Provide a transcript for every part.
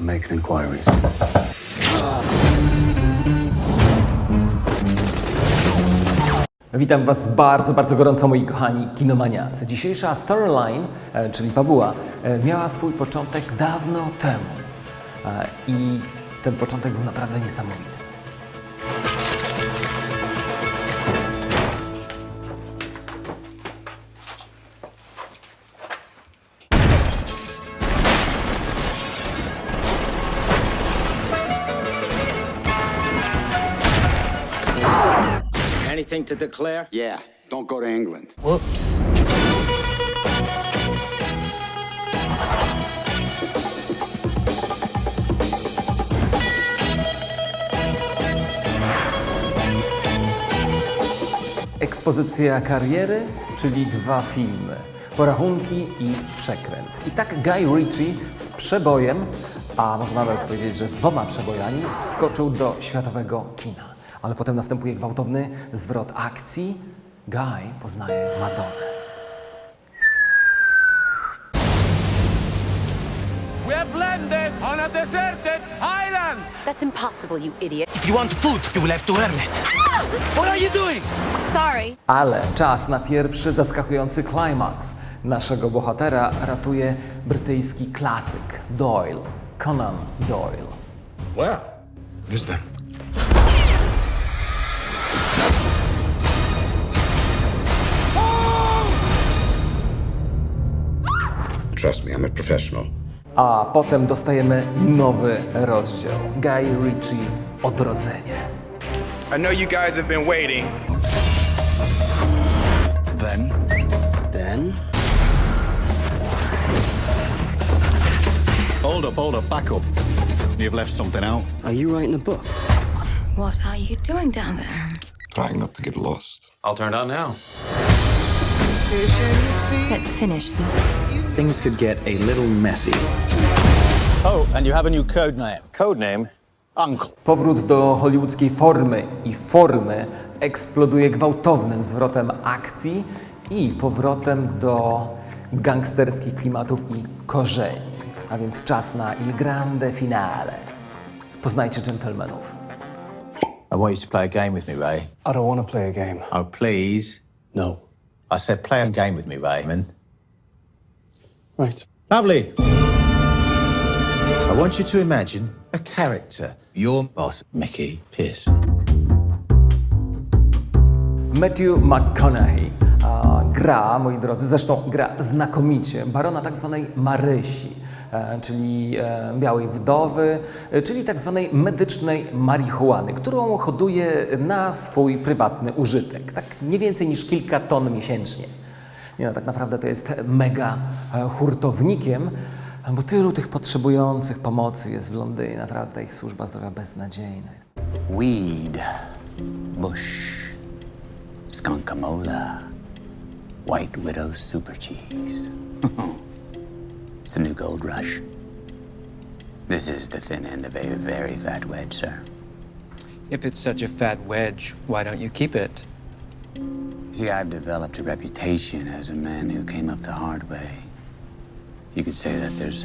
I'm making inquiries. Witam Was bardzo, bardzo gorąco, moi kochani kinomaniacy. Dzisiejsza storyline, e, czyli fabuła, e, miała swój początek dawno temu. E, I ten początek był naprawdę niesamowity. To declare? Yeah, don't go to England. Whoops. Ekspozycja kariery, czyli dwa filmy. Porachunki i przekręt. I tak Guy Ritchie z przebojem, a można nawet powiedzieć, że z dwoma przebojami, wskoczył do światowego kina. Ale potem następuje gwałtowny zwrot akcji. Guy poznaje Madonnę. We have landed on a deserted island! That's impossible, you idiot. If you want food, you will have to earn it. What are you doing? Sorry. Ale czas na pierwszy zaskakujący klimaks. Naszego bohatera ratuje brytyjski klasyk Doyle, Conan Doyle. Well, who's them? Trust me, I'm a professional. A potem dostajemy nowy rozdział. Guy Ritchie Odrodzenie. I know you guys have been waiting. Then, Then? Hold up, hold up, back up. You've left something out. Are you writing a book? What are you doing down there? Trying not to get lost. I'll turn it on now. Let's finish this. Things could get a little messy. Oh, and you have a new code name. Code name? Uncle. Powrót do hollywoodzkiej formy i formy eksploduje gwałtownym zwrotem akcji i powrotem do gangsterskich klimatów i korzeni. A więc czas na il grande finale. Poznajcie dżentelmenów. I want you to play a game with me, Ray. I don't want to play a game. Oh, please. No. I said play a game with me, Raymond. Right. Lovely. I want you to imagine a character. Your boss, Mickey Pierce. Matthew McConaughey gra, moi drodzy, zresztą gra znakomicie, barona tak zwanej Marysi, czyli e, białej wdowy, e, czyli tak zwanej medycznej marihuany, którą hoduje na swój prywatny użytek. Tak nie więcej niż kilka ton miesięcznie. Nie no, tak naprawdę to jest mega e, hurtownikiem, bo tylu tych potrzebujących pomocy jest w Londynie. Naprawdę ich służba zdrowia beznadziejna jest. Weed, Bush, Skunkamola, White Widow Super Cheese. it's the new gold rush. This is the thin end of a very fat wedge, sir. If it's such a fat wedge, why don't you keep it? You see, I've developed a reputation as a man who came up the hard way. You could say that there's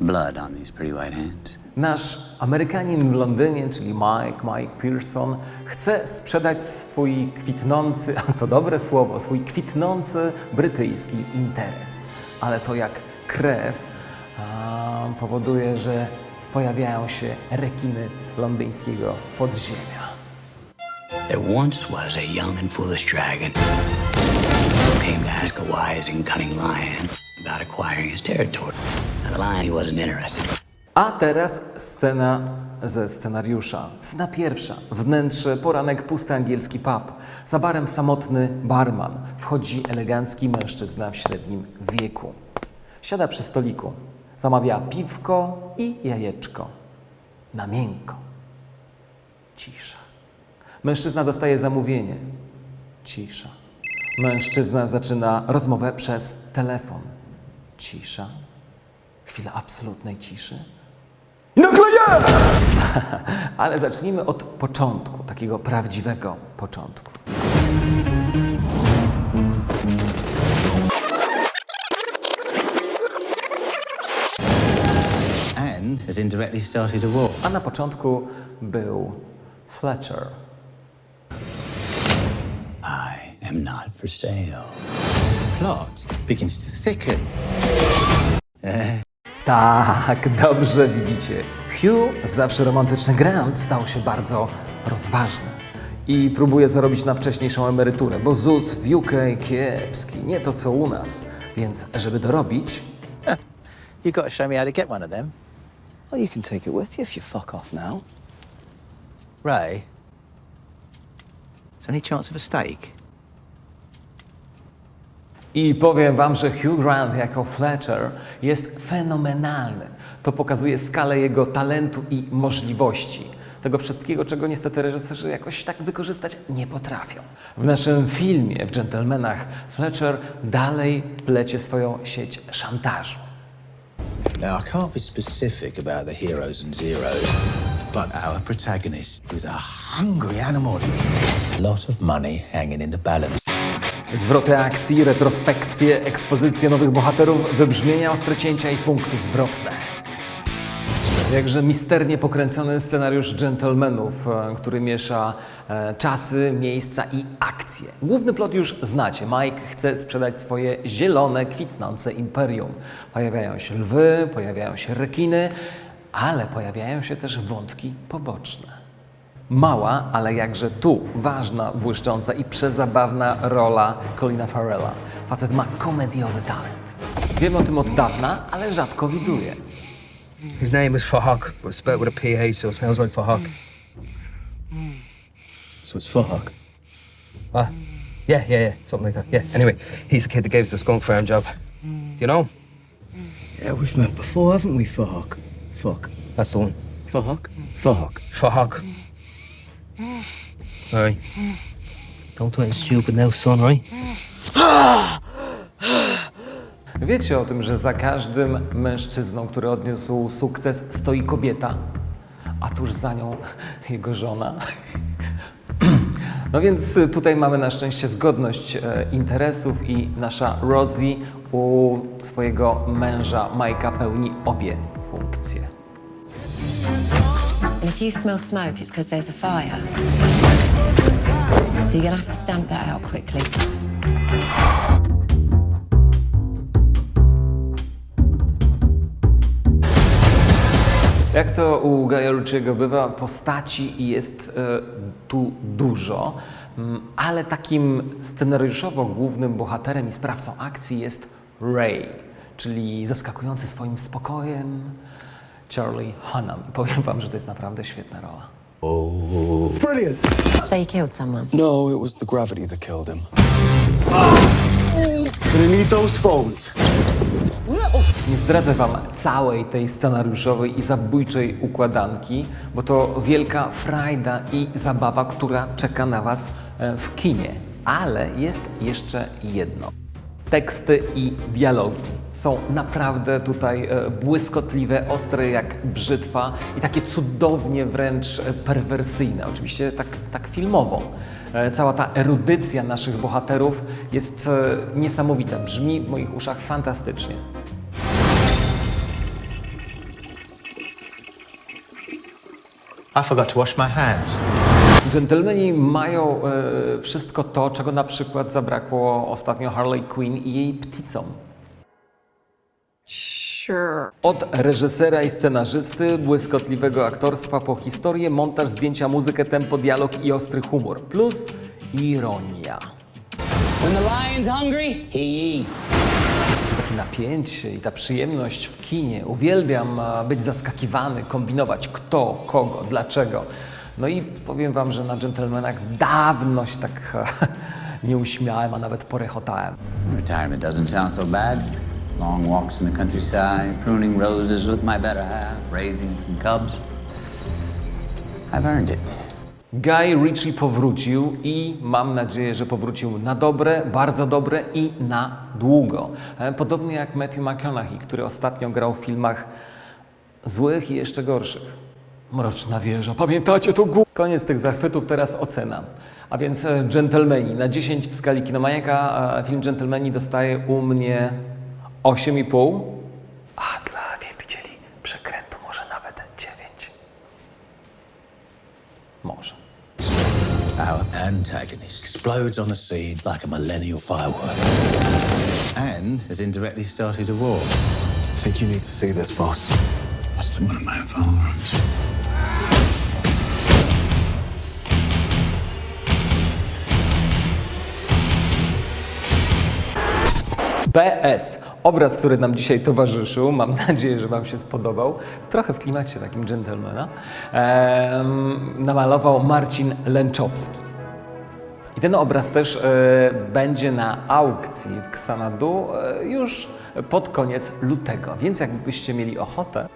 blood on these pretty white hands. Nasz Amerykanin w Londynie, czyli Mike, Mike Pearson, chce sprzedać swój kwitnący, a to dobre słowo, swój kwitnący brytyjski interes. Ale to jak krew a, powoduje, że pojawiają się rekiny londyńskiego podziemia. There once was a young and foolish dragon who came to ask a wise and cunning lion about acquiring his territory. Now, the lion, he wasn't interested. A teraz scena ze scenariusza. Scena pierwsza. Wnętrze, poranek, pusty angielski pub. Za barem samotny barman. Wchodzi elegancki mężczyzna w średnim wieku. Siada przy stoliku. Zamawia piwko i jajeczko. Na miękko. Cisza. Mężczyzna dostaje zamówienie. Cisza. Mężczyzna zaczyna rozmowę przez telefon. Cisza. Chwila absolutnej ciszy. I nagle ja! Ale zacznijmy od początku, takiego prawdziwego początku. Has indirectly started a war. A na początku był Fletcher. I am not for sale. Plot begins to thicken. Tak, dobrze widzicie. Hugh, zawsze romantyczny Grant, stał się bardzo rozważny. I próbuje zarobić na wcześniejszą emeryturę, bo ZUS w UK kiepski, nie to co u nas. Więc, żeby dorobić, You've got to show me how to get one of them. Well, you can take it with you if you fuck off now. Ray, is any chance of a? I powiem wam, że Hugh Grant jako Fletcher jest fenomenalny. To pokazuje skalę jego talentu i możliwości. Tego wszystkiego, czego niestety reżyserzy jakoś tak wykorzystać nie potrafią. W naszym filmie, w Gentlemanach, Fletcher dalej plecie swoją sieć szantażu. Now, I can't be specific about the heroes and zeros, but our protagonist is a hungry animal. A lot of money hanging in the balance. Zwroty akcji, retrospekcje, ekspozycje nowych bohaterów, wybrzmienia, ostre cięcia i punkty zwrotne. Jakże misternie pokręcony scenariusz Gentlemanów, e, który miesza e, czasy, miejsca i akcje. Główny plot już znacie. Mike chce sprzedać swoje zielone, kwitnące imperium. Pojawiają się lwy, pojawiają się rekiny, ale pojawiają się też wątki poboczne. Mała, ale jakże tu ważna, błyszcząca i przezabawna rola Colina Farrella. Facet ma komediowy talent. Wiem o tym od dawna, ale rzadko widuję. His name is Fahak, but spelled with a PH, so it sounds like Fahak. So it's Fahak? Ah, yeah, yeah, yeah, something like that. Yeah, anyway, he's the kid that gave us the skunk farm job. Do you know him? Yeah, we've met before, haven't we, Fahak? Fuck. That's the one. Fahak? Fahak. Fahak. Alright. Don't do anything stupid now, son, right? Wiecie o tym, że za każdym mężczyzną, który odniósł sukces, stoi kobieta, a tuż za nią jego żona. No więc tutaj mamy na szczęście zgodność e, interesów i nasza Rosie u swojego męża Majka pełni obie funkcje. And if you smell smoke, it's because there's a fire. So you're gonna have to stamp that out quickly. Jak to u Gaja Ritchiego bywa, postaci jest e, tu dużo, mm, ale takim scenariuszowo głównym bohaterem i sprawcą akcji jest Ray, czyli zaskakujący swoim spokojem Charlie Hunnam. Powiem wam, że to jest naprawdę świetna rola. Brilliant! So you killed someone. No, it was the gravity that killed him. Nie zdradzę Wam całej tej scenariuszowej i zabójczej układanki, bo to wielka frajda i zabawa, która czeka na Was e, w kinie. Ale jest jeszcze jedno. Teksty i dialogi są naprawdę tutaj e, błyskotliwe, ostre jak brzytwa i takie cudownie wręcz e, perwersyjne. Oczywiście tak, tak filmowo. E, Cała ta erudycja naszych bohaterów jest niesamowita, brzmi w moich uszach fantastycznie. I forgot to wash my hands. Dżentelmeni mają e, wszystko to, czego na przykład zabrakło ostatnio Harley Quinn i jej pticom. Sure. Od reżysera i scenarzysty, błyskotliwego aktorstwa po historię, montaż, zdjęcia, muzykę, tempo, dialog i ostry humor. Plus ironia. When the lion's hungry, he eats. Takie napięcie i ta przyjemność w kinie. Uwielbiam e, być zaskakiwany, kombinować kto, kogo, dlaczego. No i powiem wam, że na dżentelmenach dawno się tak e, nie uśmiałem, a nawet porechotałem. Retirement doesn't sound so bad. Long walks in the countryside, pruning roses with my better half, raising some cubs. I've earned it. Guy Ritchie powrócił i mam nadzieję, że powrócił na dobre, bardzo dobre i na długo. E, Podobnie jak Matthew McConaughey, który ostatnio grał w filmach złych i jeszcze gorszych. Mroczna wieża, pamiętacie to gó... Koniec tych zachwytów, teraz ocena. A więc e, Gentlemani. Na 10 w skali Kinomaniaka e, film Gentlemani dostaje u mnie 8,5. Antagonist explodes on the scene like a millennial firework and has indirectly started a war. I think you need to see this, boss. That's the one of my firearms. PS. Obraz, który nam dzisiaj towarzyszył, mam nadzieję, że Wam się spodobał, trochę w klimacie takim dżentelmena, namalował Marcin Lęczowski. I ten obraz też e, będzie na aukcji w Xanadu e, już pod koniec lutego, więc jakbyście mieli ochotę,